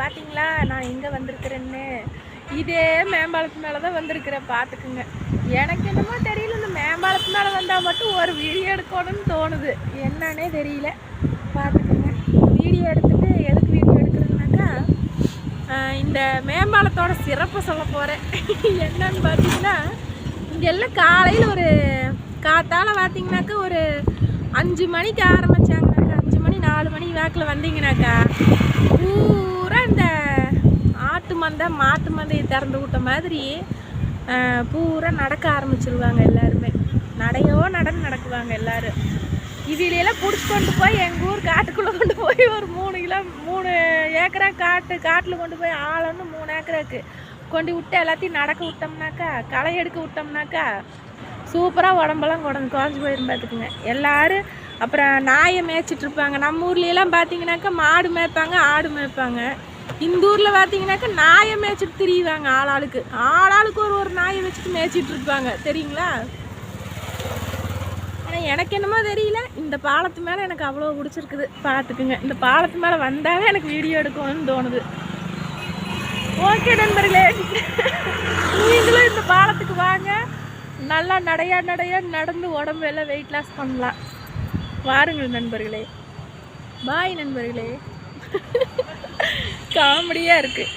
பார்த்தீங்களா நான் எங்கே வந்திருக்கிறேன்னு. இதே மேம்பாலத்து மேலே தான் வந்திருக்கிறேன் பார்த்துக்குங்க எனக்கு என்னமோ தெரியல இந்த மேம்பாலத்து மேலே வந்தால் மட்டும் ஒரு வீடியோ எடுக்கணும்னு தோணுது. என்னன்னே தெரியல. பார்த்துக்குங்க வீடியோ எடுத்துட்டு எதுக்கு வீடியோ எடுக்கிறதுனாக்கா இந்த மேம்பாலத்தோட சிறப்பை சொல்ல போகிறேன் என்னன்னு பார்த்தீங்கன்னா இங்கெல்லாம் காலையில் ஒரு காத்தால் பார்த்தீங்கன்னாக்கா ஒரு அஞ்சு மணிக்கு ஆரம்பித்தாங்கனாக்கா அஞ்சு மணி நாலு மணி வாக்கில் வந்தீங்கனாக்கா ஆட்டு மந்தை மாட்டு மந்தையை திறந்து விட்ட மாதிரி பூரா நடக்க ஆரம்பிச்சிருவாங்க எல்லாருமே. நடையோ நடந்து நடக்குவாங்க எல்லாரும். இதிலெல்லாம் பிடிச்சி கொண்டு போய் எங்கள் ஊர் காட்டுக்குள்ளே கொண்டு போய் ஒரு மூணு கிலோ மூணு ஏக்கரா காட்டு காட்டில் கொண்டு போய் ஆளன்னு மூணு ஏக்கராக்கு கொண்டு விட்டு எல்லாத்தையும் நடக்க விட்டோம்னாக்கா களை எடுக்க விட்டோம்னாக்கா சூப்பராக உடம்பெல்லாம் குடஞ்சு குறைஞ்சி போயிரும் பார்த்துக்குங்க எல்லாரும் அப்புறம் நாயை மேய்ச்சிட்ருப்பாங்க நம்ம ஊர்லலாம் பார்த்தீங்கன்னாக்கா மாடு மேய்ப்பாங்க ஆடு மேய்ப்பாங்க. இந்த ஊரில் பார்த்தீங்கன்னாக்கா நாயை மேய்ச்சிட்டு திரியுவாங்க ஆளாளுக்கு. ஆளாளுக்கு ஒரு ஒரு நாயை வச்சுட்டு மேய்ச்சிட்டு இருப்பாங்க. தெரியுங்களா? ஆனால் எனக்கு என்னமோ தெரியல. இந்த பாலத்து மேலே எனக்கு அவ்வளோ பிடிச்சிருக்குது. பார்த்துக்குங்க இந்த பாலத்து மேலே வந்தாவே எனக்கு வீடியோ எடுக்கணும்னு தோணுது. ஓகே நண்பர்களே. நீங்களும் இந்த பாலத்துக்கு வாங்க. நல்லா நடையா நடையா நடந்து உடம்பு எல்லாம் வெயிட் லாஸ் பண்ணலாம். வாருங்கள் நண்பர்களே. பாய் நண்பர்களே. காமெடியாக இருக்குது